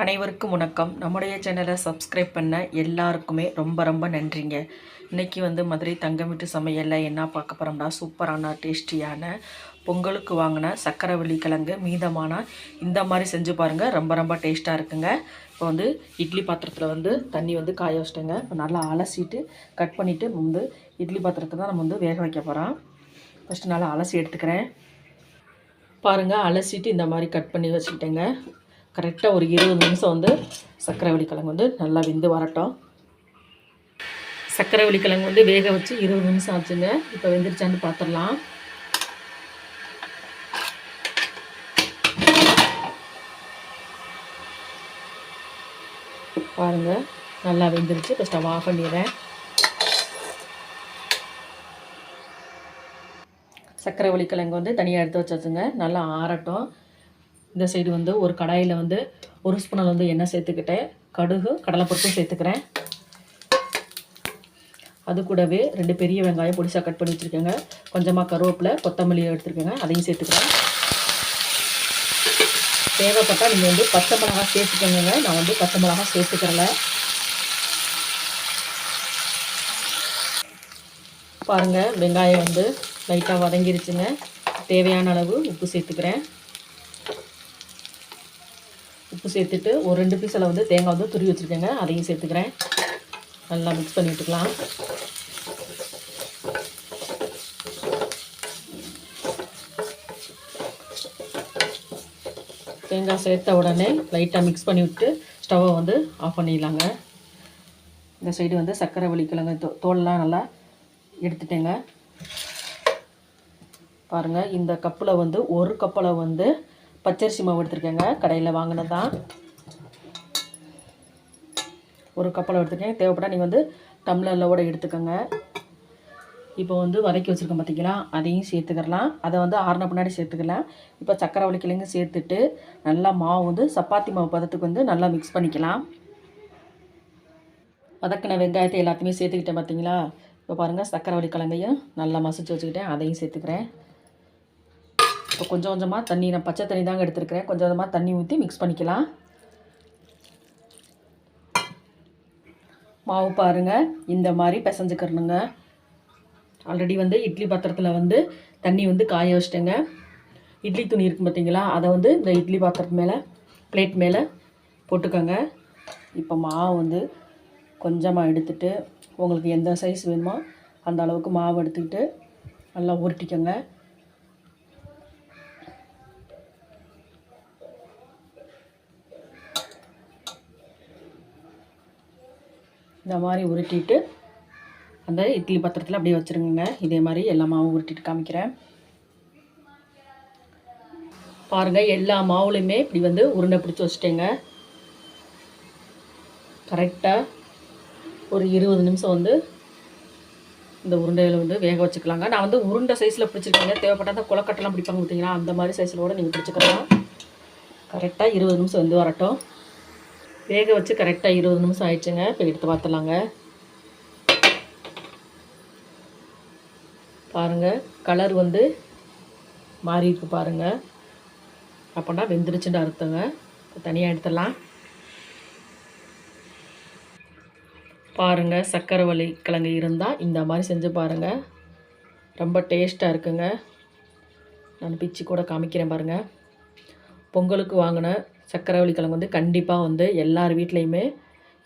அனைவருக்கும் வணக்கம். நம்முடைய சேனலை சப்ஸ்கிரைப் பண்ண எல்லாருக்குமே ரொம்ப ரொம்ப நன்றிங்க. இன்றைக்கி வந்து மதுரை தங்கம் வீட்டு சமையலில் என்ன பார்க்க போகிறோம்னா சூப்பரான டேஸ்டியான பொங்கலுக்கு வாங்கின சக்கரவள்ளி கிழங்கு மீதமான இந்த மாதிரி செஞ்சு பாருங்கள் ரொம்ப ரொம்ப டேஸ்ட்டாக இருக்குங்க. இப்போ வந்து இட்லி பாத்திரத்தில் வந்து தண்ணி வந்து காய வச்சிட்டேங்க. இப்போ நல்லா அலசிட்டு கட் பண்ணிவிட்டு வந்து இட்லி பாத்திரத்தை தான் நம்ம வந்து வேக வைக்க போகிறோம் ஃபஸ்ட்டு நல்லா அலசி எடுத்துக்கிறேன். பாருங்கள் அலசிட்டு இந்த மாதிரி கட் பண்ணி வச்சுக்கிட்டேங்க. கரெக்டாக ஒரு இருபது நிமிஷம் வந்து சர்க்கரைவள்ளி கிழங்கு வந்து நல்லா வெந்து வரட்டும். சர்க்கரைவள்ளி கிழங்கு வந்து வேக வச்சு இருபது நிமிஷம் ஆச்சுங்க. இப்போ வெந்துருச்சான்னு பார்த்துடலாம் பாருங்கள் நல்லா வெந்துருச்சு. இப்போ ஸ்டவ் ஆஃப் பண்ணிடுறேன். சர்க்கரை வள்ளிக்கிழங்கு வந்து தனியாக எடுத்து வச்சாச்சுங்க. நல்லா ஆறட்டும். இந்த சைடு வந்து ஒரு கடாயில் வந்து ஒரு ஸ்பூனில் வந்து எண்ணெய் சேர்த்துக்கிட்டேன் கடுகு கடலைப்பருப்பும் சேர்த்துக்கிறேன். அது கூடவே ரெண்டு பெரிய வெங்காயம் பொடிசாக கட் பண்ணி வச்சுருக்கேங்க. கொஞ்சமாக கருவேப்பிலை கொத்தமல்லி எடுத்துருக்கேங்க. அதையும் சேர்த்துக்கிறேன். தேவைப்பட்டால் நீங்கள் வந்து பச்சை மிளகா சேர்த்துக்கோங்க. நான் வந்து பச்சை மிளகா சேர்த்துக்கிறல. பாருங்கள் வெங்காயம் வந்து லைட்டாக வதங்கிருச்சுங்க. தேவையான அளவு உப்பு சேர்த்துக்கிறேன். உப்பு சேர்த்துட்டு ஒரு ரெண்டு பீஸில் வந்து தேங்காய் வந்து துருவி வச்சுருக்கேங்க. அதையும் சேர்த்துக்கிறேன். நல்லா மிக்ஸ் பண்ணி விட்டுக்கலாம். தேங்காய் சேர்த்த உடனே லைட்டாக மிக்ஸ் பண்ணி விட்டு ஸ்டவ்வை வந்து ஆஃப் பண்ணிடலாங்க. இந்த சைடு வந்து சர்க்கரை வலிக்கிழங்கு தோ தோல்லாம் நல்லா எடுத்துட்டேங்க. பாருங்கள் இந்த கப்பில் வந்து ஒரு கப்பில் வந்து பச்சரிசி மாவு எடுத்துருக்கேங்க. கடையில் வாங்கினது. தான் ஒரு கப்பலை எடுத்துருக்கேன். தேவைப்பட்டால் நீங்கள் வந்து டம்ளரில் கூட எடுத்துக்கோங்க. இப்போ வந்து வதக்கி வச்சுருக்கோம் பார்த்தீங்களா அதையும் சேர்த்துக்கிடலாம் அதை வந்து ஆறின பின்னாடி சேர்த்துக்கலாம். இப்போ சக்கரை வலிக்கிழங்கு சேர்த்துட்டு நல்லா மாவு வந்து சப்பாத்தி மாவு பதத்துக்கு வந்து நல்லா மிக்ஸ் பண்ணிக்கலாம். வதக்கின வெங்காயத்தை எல்லாத்தையுமே சேர்த்துக்கிட்டேன் பார்த்தீங்களா இப்போ பாருங்கள் சக்கரை வலிக்கிழங்கையும் நல்லா மசிச்சு வச்சுக்கிட்டேன். அதையும் சேர்த்துக்கிறேன். இப்போ கொஞ்சம் கொஞ்சமாக தண்ணி நான் பச்சை தண்ணி தாங்க எடுத்துருக்கிறேன். கொஞ்சம் கொஞ்சமாக தண்ணி ஊற்றி மிக்ஸ் பண்ணிக்கலாம். மாவு பாருங்கள் இந்த மாதிரி பிசைஞ்சுக்கிறணுங்க ஆல்ரெடி வந்து இட்லி பாத்திரத்தில் வந்து தண்ணி வந்து காய வச்சிட்டேங்க. இட்லி துணி இருக்கும் பார்த்தீங்களா அதை வந்து இந்த இட்லி பாத்திரத்து மேலே பிளேட் மேலே போட்டுக்கோங்க. இப்போ மாவு வந்து கொஞ்சமாக எடுத்துட்டு உங்களுக்கு எந்த சைஸ் வேணுமோ அந்த அளவுக்கு மாவு எடுத்துக்கிட்டு நல்லா உருட்டிக்கோங்க. இந்த மாதிரி உருட்டிட்டு அந்த இட்லி பாத்திரத்தில் அப்படியே வச்சுருங்க இதே மாதிரி எல்லா மாவும் உருட்டிட்டு காமிக்கிறேன். பாருங்கள் எல்லா மாவுலையுமே இப்படி வந்து உருண்டை பிடிச்சி வச்சுட்டேங்க. கரெக்டாக ஒரு இருபது நிமிஷம் வந்து இந்த உருண்டையில் வந்து வேக வச்சுக்கலாங்க. நான் வந்து உருண்டை சைஸில் பிடிச்சிருக்கேங்க. தேவைப்பட்ட அந்த குளக்கட்டெல்லாம் பிடிப்பாங்க பார்த்தீங்கன்னா அந்த மாதிரி சைஸில் கூட நீங்கள் பிடிச்சிக்கலாம். கரெக்டாக இருபது நிமிஷம் வந்து வரட்டும். வேக வச்சு கரெக்டாக இருபது நிமிஷம் ஆயிடுச்சுங்க. இப்போ எடுத்து பார்த்துலாங்க பாருங்கள் கலர் வந்து மாறி இருக்கு பாருங்கள் அப்போனா வெந்துருச்சுன்னு அர்த்தங்க. தனியாக எடுத்துடலாம். பாருங்கள் சர்க்கரை வலி கிழங்கு இருந்தால் இந்த மாதிரி செஞ்சு பாருங்கள் ரொம்ப டேஸ்ட்டாக இருக்குங்க. நான் பிச்சு கூட காமிக்கிறேன் பாருங்கள் பொங்கலுக்கு வாங்கின சக்கரவள்ளி கிழங்கு வந்து கண்டிப்பாக வந்து எல்லார் வீட்லேயுமே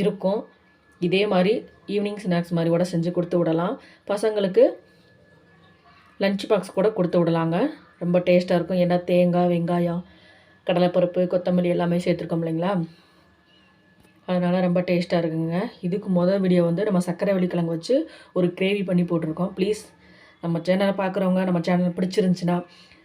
இருக்கும். இதே மாதிரி ஈவினிங் ஸ்நாக்ஸ் மாதிரி கூட செஞ்சு கொடுத்து விடலாம். பசங்களுக்கு லஞ்ச் பாக்ஸ் கூட கொடுத்து விடலாங்க. ரொம்ப டேஸ்ட்டாக இருக்கும். ஏன்னா தேங்காய் வெங்காயம் கடலைப்பருப்பு கொத்தமல்லி எல்லாமே சேர்த்துருக்கோம் இல்லைங்களா? அதனால் ரொம்ப டேஸ்ட்டாக இருக்குங்க. இதுக்கு முதல் வீடியோ வந்து நம்ம சர்க்கரை வெள்ளிக்கிழங்கு வச்சு ஒரு கிரேவி பண்ணி போட்டிருக்கோம். ப்ளீஸ் நம்ம சேனலை பார்க்குறவங்க நம்ம சேனல் பிடிச்சிருந்துச்சின்னா